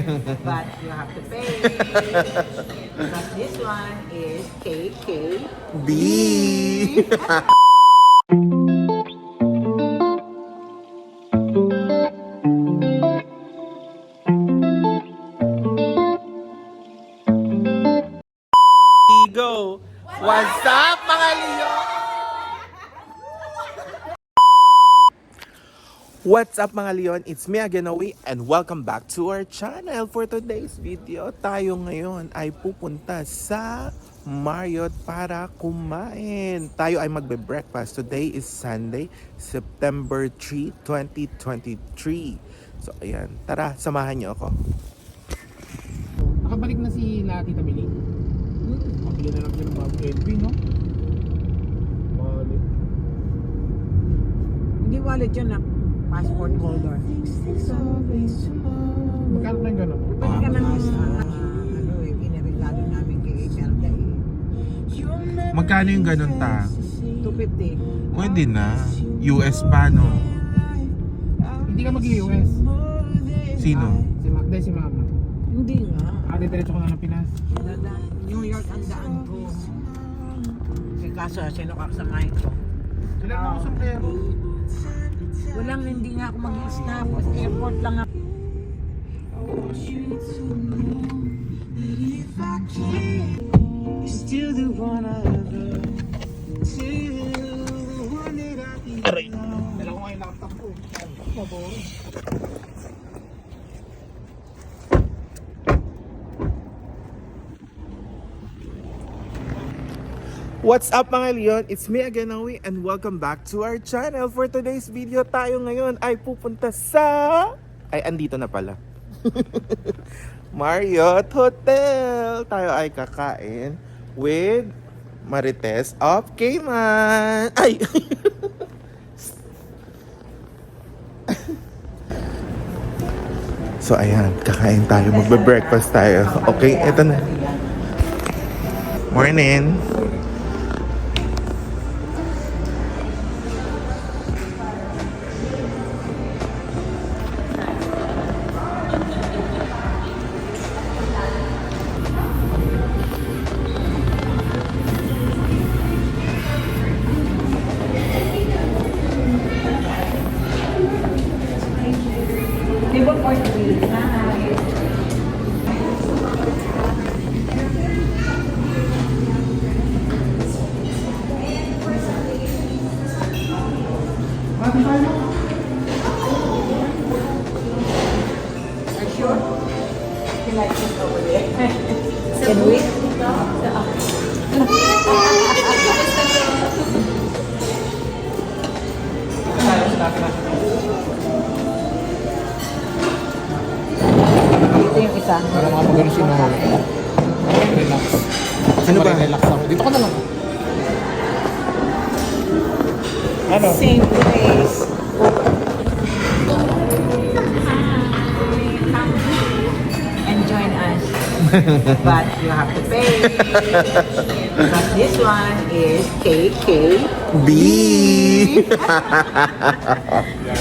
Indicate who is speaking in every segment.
Speaker 1: but you have to pay. because this one is KK.
Speaker 2: What's up mga Leon? It's me again, Owi, and welcome back to our channel. For today's video, tayo ngayon ay pupunta sa Marriott para kumain. Tayo ay magbe-breakfast. Today is Sunday, September 3, 2023. So, ayan. Tara, samahan niyo ako.
Speaker 3: Nakabalik na si na Tita Mili. Pabili na lang siya ng bagong LV, no? Balik.
Speaker 1: Hindi wallet yun na passport holder.
Speaker 3: Magkano na yung gano'n?
Speaker 1: Pwede ka nang uh, ano eh, iniregalo namin kay Imelda eh.
Speaker 2: Magkano yung ganun ta?
Speaker 1: 250.
Speaker 2: Pwede na. US pa, no?
Speaker 3: Hindi ka mag-US.
Speaker 2: Sino?
Speaker 3: Si Magda, si Mama.
Speaker 1: Hindi nga.
Speaker 3: Ate, diretso ko na ng Pinas.
Speaker 1: New York ang daan ko. Eh kaso, sino kakasamahin ko?
Speaker 3: Sila mo ako sombrero.
Speaker 1: Walang hindi nga ako mag-stop. Airport lang ako.
Speaker 3: Aray! Dala ko nga yung laptop ko. Maboro.
Speaker 2: What's up mga Leon? It's me again, Nawi, and welcome back to our channel. For today's video, tayo ngayon ay pupunta sa... Ay, andito na pala. Marriott Hotel. Tayo ay kakain with Marites of Cayman. Ay! so, ayan. Kakain tayo. Magbe-breakfast tayo. Okay, eto na. Morning.
Speaker 1: Are you sure? You like it over there? Can we? Ito yung isa.
Speaker 3: Para makapagano si Mama. Relax.
Speaker 2: Ano ba?
Speaker 3: Relax ako. Dito ka na lang. Ano?
Speaker 1: Same place. And join us. but you have to pay. because this one is KK.
Speaker 2: B.
Speaker 1: Yeah.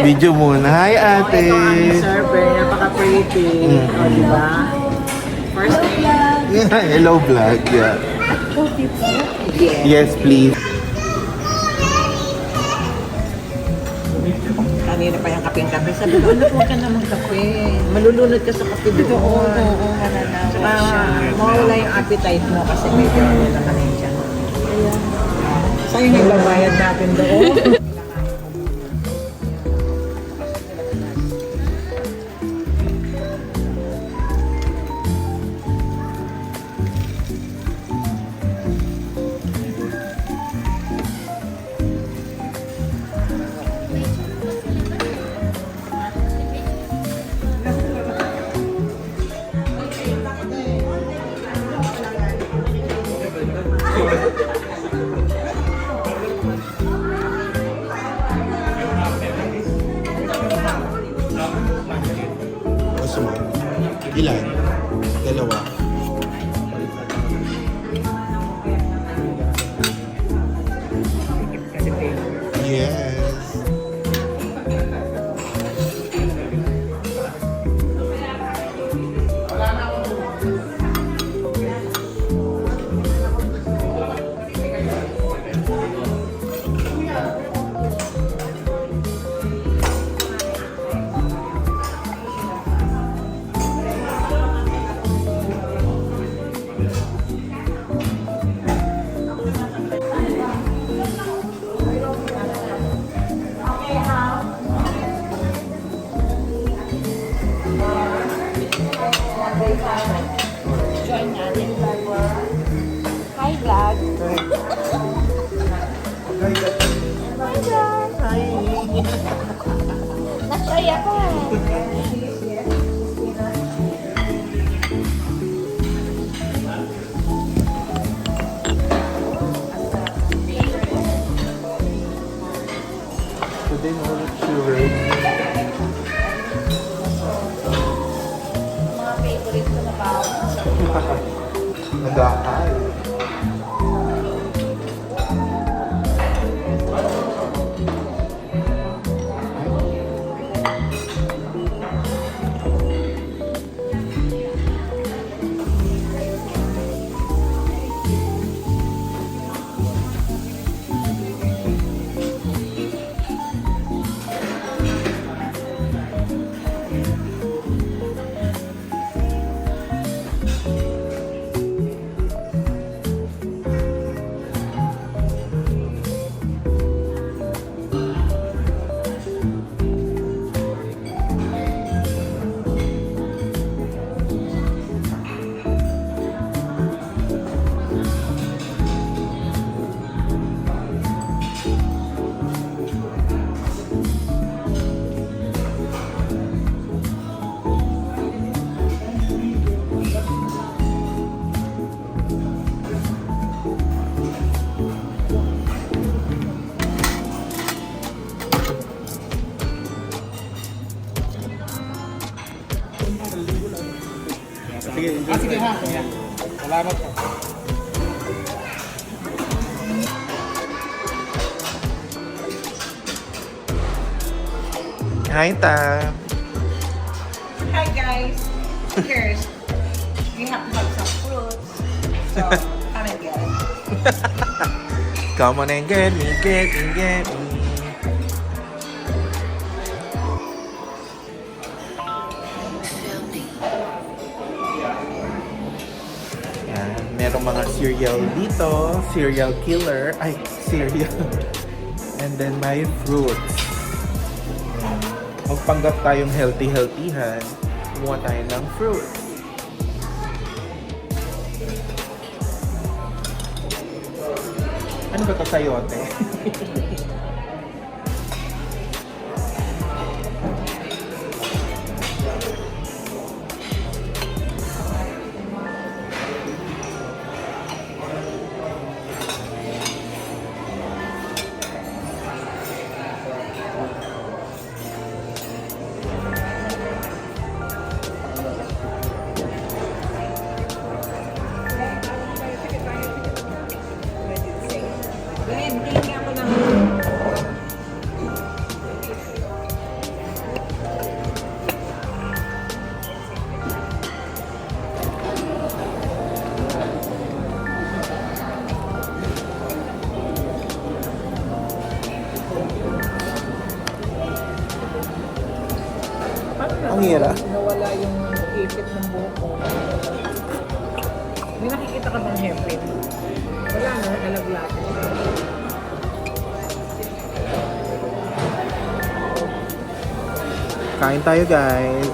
Speaker 2: Video muna. Hi,
Speaker 1: Oh,
Speaker 2: ate.
Speaker 1: ito ang server. Napaka-pretty. O, di ba? First name.
Speaker 2: Yeah, hello, vlog. Yeah.
Speaker 1: Yes,
Speaker 2: please.
Speaker 1: Kanina pa yung kaping-kape. Sabi ko, anak, huwag ka na magkape. Malulunod ka sa kape doon. Oo, oo, oo. Saka mawala yung appetite mo kasi medyo wala ka rin siya. Sayang yung babayad natin doon.
Speaker 2: Yes. Know what sugar.
Speaker 1: Mga favorite ko na pa.
Speaker 2: Nag-aakay. Hi, Ta.
Speaker 1: Hi guys. Cheers. We have to have some fruits. So, come and get it.
Speaker 2: Come on and get me, get me, get me. Yan, merong mga cereal dito, cereal killer, ay, cereal. And then may fruits. Magpanggap tayong healthy-healthyhan, kumuha tayo ng fruit. Ano ba to sayote? Ang hira.
Speaker 1: Nawala yung ipit ng buhok ko. May nakikita ka bang hairpin? Wala na, nalaglag.
Speaker 2: Kain tayo guys.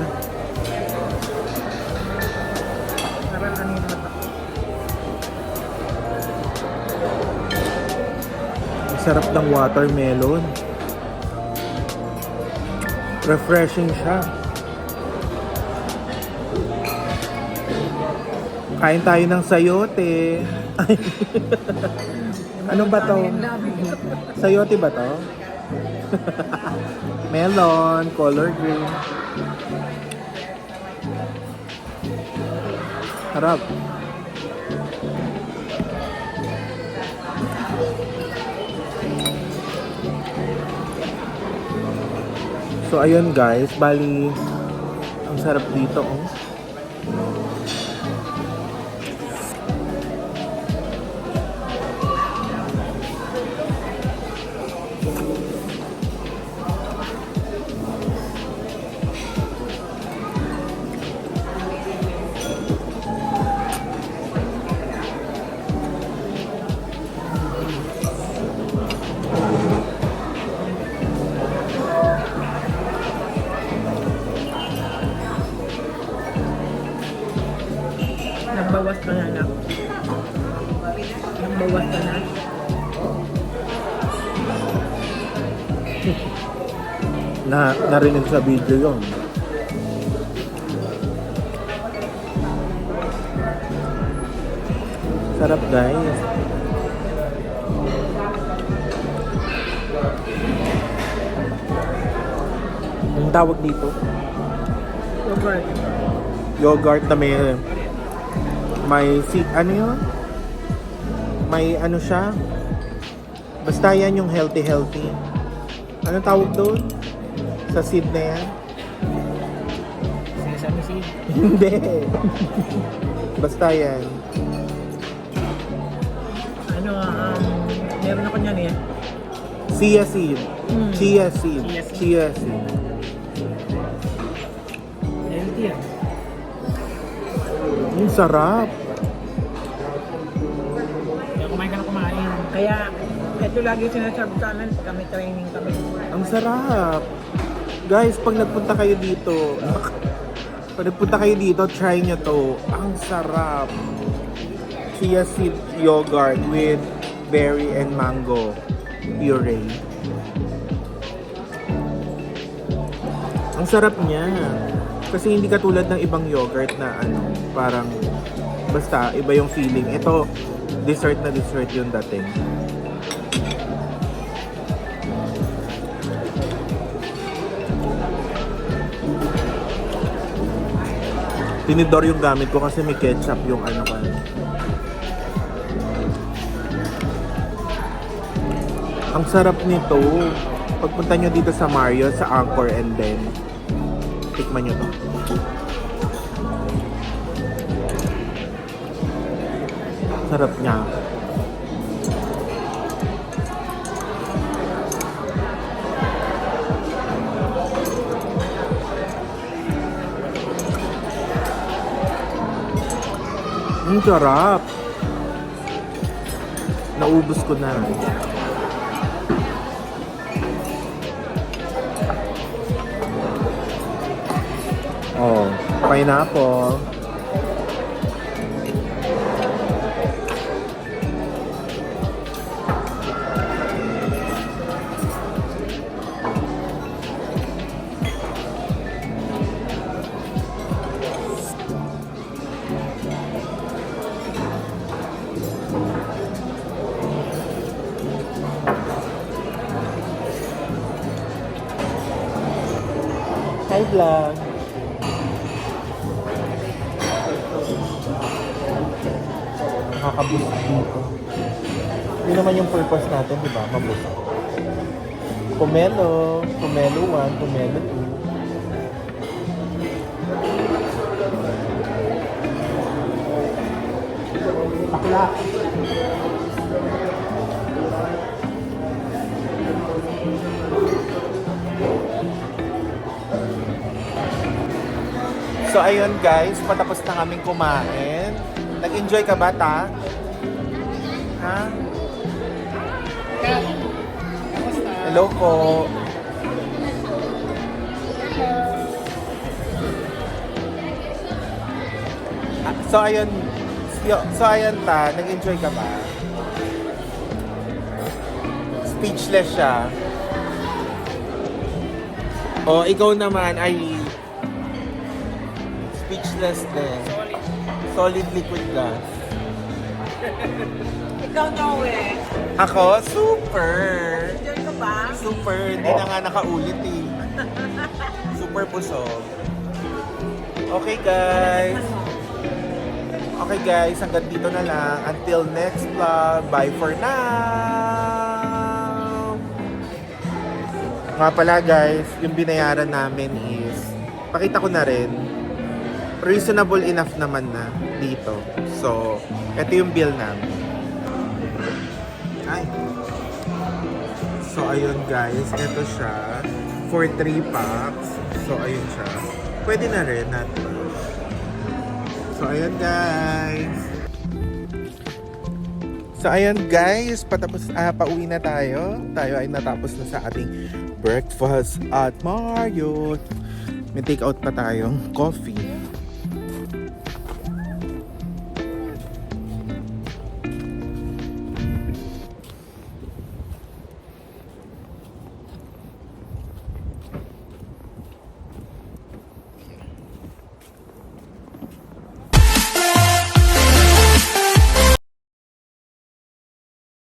Speaker 2: Sarap ng watermelon. Refreshing siya. Kain tayo ng sayote. Ay. ano ba to? Sayote ba to? Melon, color green. Harap. So ayun guys, bali ang sarap dito oh. Narinig sa video yon. Sarap guys. Ang tawag dito?
Speaker 1: Yogurt.
Speaker 2: Yogurt na may may si ano yun? May ano siya? Basta yan yung healthy healthy. Ano tawag doon? Sa seed na yan?
Speaker 3: Sesame seed.
Speaker 2: Hindi. Basta yan.
Speaker 1: Ano, um, meron ako niyan eh.
Speaker 2: Chia seed.
Speaker 1: Mm.
Speaker 2: Chia seed.
Speaker 3: Chia seed.
Speaker 2: Chia seed.
Speaker 3: Healthy yan.
Speaker 2: Ang sarap.
Speaker 3: Kaya kumain ka na kumain.
Speaker 1: Kaya, ito lagi sinasabi sa amin, kami training kami.
Speaker 2: Ang sarap. Guys, pag nagpunta kayo dito, pag nagpunta kayo dito, try nyo to. Ang sarap. Chia seed yogurt with berry and mango puree. Ang sarap niya. Kasi hindi katulad ng ibang yogurt na ano, parang basta iba yung feeling. Ito, dessert na dessert yung dating. Tinidor yung gamit ko kasi may ketchup yung ano ka. Ang sarap nito. Pagpunta nyo dito sa Mario, sa Angkor and then tikman nyo to. Sarap niya. Ang sarap. Naubos ko na. Oh, pineapple. Hi vlog. Nakakaboost dito. Yun naman yung purpose natin, di ba? Maboost. Pomelo. Pomelo 1, Pomelo 2. Bakla. So ayun guys, patapos na kaming kumain. Nag-enjoy ka ba, ta? Ha? Hello po. Ah, So ayun, so ayun ta, nag-enjoy ka ba? Speechless siya. O ikaw naman ay speechless din. Solid liquid gas.
Speaker 1: Ikaw, Noe.
Speaker 2: Ako, super!
Speaker 1: Enjoy ka ba?
Speaker 2: Super, hindi na nga nakaulit eh. Super busog. Okay guys. Okay guys, hanggang dito na lang. Until next vlog. Bye for now! Nga pala guys, yung binayaran namin is, pakita ko na rin, reasonable enough naman na dito. So, ito yung bill namin. Ay. So, ayun guys. Ito siya. For 3 packs. So, ayun siya. Pwede na rin natin. So, ayun guys. So, ayun guys. Patapos, ah, pauwi na tayo. Tayo ay natapos na sa ating breakfast at Marriott. May take out pa tayong coffee.